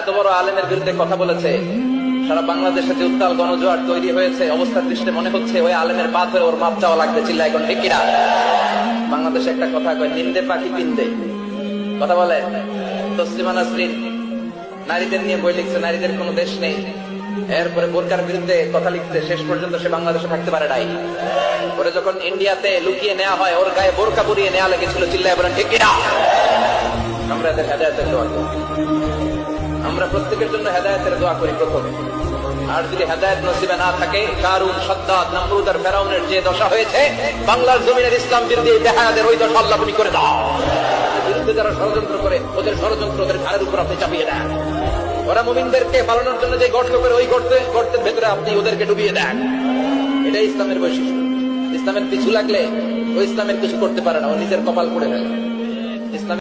এত বড় আলেমের বিরুদ্ধে কথা বলেছে। সারা বাংলাদেশে যে উত্তাল গণজোয়ার তৈরি হয়েছে, অবস্থার মনে হচ্ছে ওই আলেমের ধরে ওর মাপ চাওয়া লাগবে এখন বাংলাদেশে একটা কথা কয়, নিন্দে পাখি পিন্দে। কথা বলে? তসলিমা নাসরিন, নারীদের নিয়ে বই লিখছে, নারীদের কোনো দেশ নেই। এরপরে বোরকার বিরুদ্ধে কথা লিখছে, শেষ পর্যন্ত সে বাংলাদেশে থাকতে পারে নাই। ওরে যখন ইন্ডিয়াতে লুকিয়ে নেওয়া হয়, ওর গায়ে বোরকা পরিয়ে নেওয়া লেগেছিল, চিল্লায় বলেন ঠিক আমরা এদের হেদায়তের দোয়া করি। আমরা প্রত্যেকের জন্য হেদায়তের দোয়া করি প্রথমে। আর যদি হেদায়ত নসিবে না থাকে, কারুন, সদ্দাত, নমরুদ আর ফেরাউনের যে দশা হয়েছে, বাংলার জমিনের ইসলাম বিরোধী দেহায়াদের ওই দশা আল্লাহ তুমি করে দাও। বিরুদ্ধে যারা ষড়যন্ত্র করে, ওদের ষড়যন্ত্র ওদের ঘাড়ের উপর আপনি চাপিয়ে দেন। ওরা মুমিনদেরকে পালানোর জন্য যে গর্ত করে ওই গর্তে, গর্তের ভেতরে আপনি ওদেরকে ডুবিয়ে দেন। এটাই ইসলামের বৈশিষ্ট্য। ইসলামের পিছু লাগলে ও ইসলামের কিছু করতে পারে না, ও নিজের কপাল পড়ে ফেলে ইসলামের